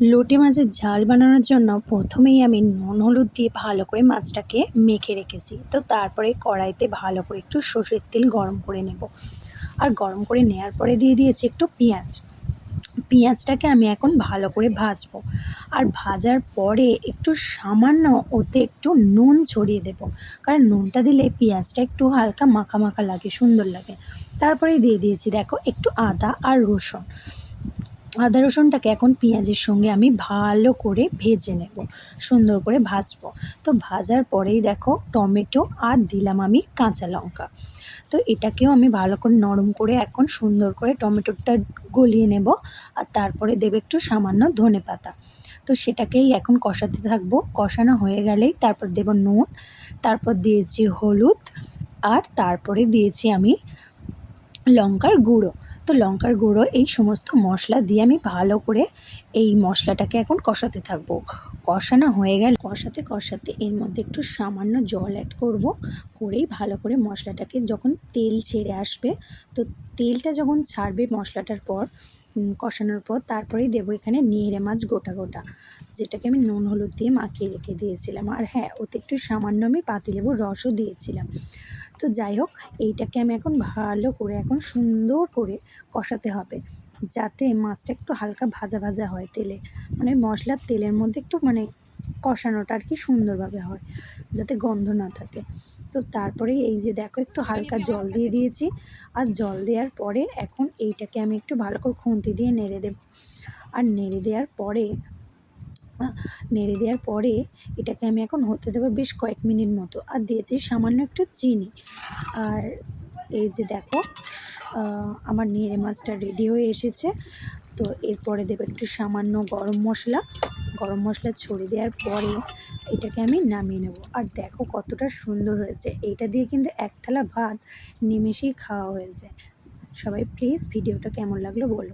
লোটে মাছের ঝাল বানানোর জন্য প্রথমেই আমি নুন, হলুদ দিয়ে ভালো করে মাছটাকে মেখে রেখেছি। তো তারপরে কড়াইতে ভালো করে একটু সর্ষের তেল গরম করে নেব। আর গরম করে নেওয়ার পরে দিয়ে দিয়েছি একটু পেঁয়াজ। পেঁয়াজটাকে আমি এখন ভালো করে ভাজবো। আর ভাজার পরে একটু সামান্য ওতে একটু নুন ছড়িয়ে দেবো। কারণ নুনটা দিলে পেঁয়াজটা একটু হালকা মাখা মাখা লাগে, সুন্দর লাগে। তারপরে দিয়ে দিয়েছি, দেখো, একটু আদা আর রসুন। আদা রসুনটাকে এখন পেঁয়াজের সঙ্গে আমি ভালো করে ভেজে নেব, সুন্দর করে ভাজবো। তো ভাজার পরেই দেখো টমেটো আর দিলাম আমি কাঁচা লঙ্কা। তো এটাকেও আমি ভালো করে নরম করে এখন সুন্দর করে টমেটোটা গলিয়ে নেব আর তারপরে দেবে একটু সামান্য ধনে পাতা। তো সেটাকেই এখন কষাতে থাকব। কষানো হয়ে গেলেই তারপর দেব নুন, তারপর দিয়েছি হলুদ আর তারপরে দিয়েছি আমি লঙ্কার গুঁড়ো। তো লঙ্কার গুঁড়ো এই সমস্ত মশলা দিয়ে আমি ভালো করে এই মশলাটাকে এখন কষাতে থাকব। কষানো হয়ে গেলে কষাতে কষাতে এর মধ্যে একটু সামান্য জল অ্যাড করব, করেই ভালো করে মশলাটাকে যখন তেল ছেড়ে আসবে, তো তেলটা যখন ছাড়বে মশলাটার পর কষানোর পর, তারপরেই দেবো এখানে নিয়েরে মাছ গোটা গোটা, যেটাকে আমি নুন, হলুদ দিয়ে মাখিয়ে রেখে দিয়েছিলাম। আর হ্যাঁ ওতে একটু সামান্য আমি পাতিলেবুর রসও দিয়েছিলাম। তো যাই হোক, এইটাকে আমি এখন ভালো করে এখন সুন্দর করে কষাতে হবে। যাতে মাছটা একটু হালকা ভাজা ভাজা হয় তেলে। মানে মশলার তেলের মধ্যে একটু মানে কষানোটা আর কি সুন্দরভাবে হয়, যাতে গন্ধ না থাকে। তো তারপরে এই যে দেখো, একটু হালকা জল দিয়ে দিয়েছি। আর জল দেওয়ার পরে এখন এইটাকে আমি একটু ভালো করে খুন্তি দিয়ে নেড়ে দেব। আর নেড়ে দেওয়ার পরে নেড়ে দেওয়ার পরে এটাকে আমি এখন হতে দেবো বেশ কয়েক মিনিট মতো। আর দিয়েছি সামান্য একটু চিনি। আর এই যে দেখো আমার নিয়ে মাছটা রেডি হয়ে এসেছে। তো এরপরে দেবো একটু সামান্য গরম মশলা। গরম মশলা ছড়িয়ে দেওয়ার পরে এটাকে আমি নামিয়ে নেব। আর দেখো কতটা সুন্দর হয়েছে। এইটা দিয়ে কিন্তু এক থালা ভাত নিমেষেই খাওয়া হয়ে যায় সবাই প্লিজ ভিডিওটা কেমন লাগল বলো।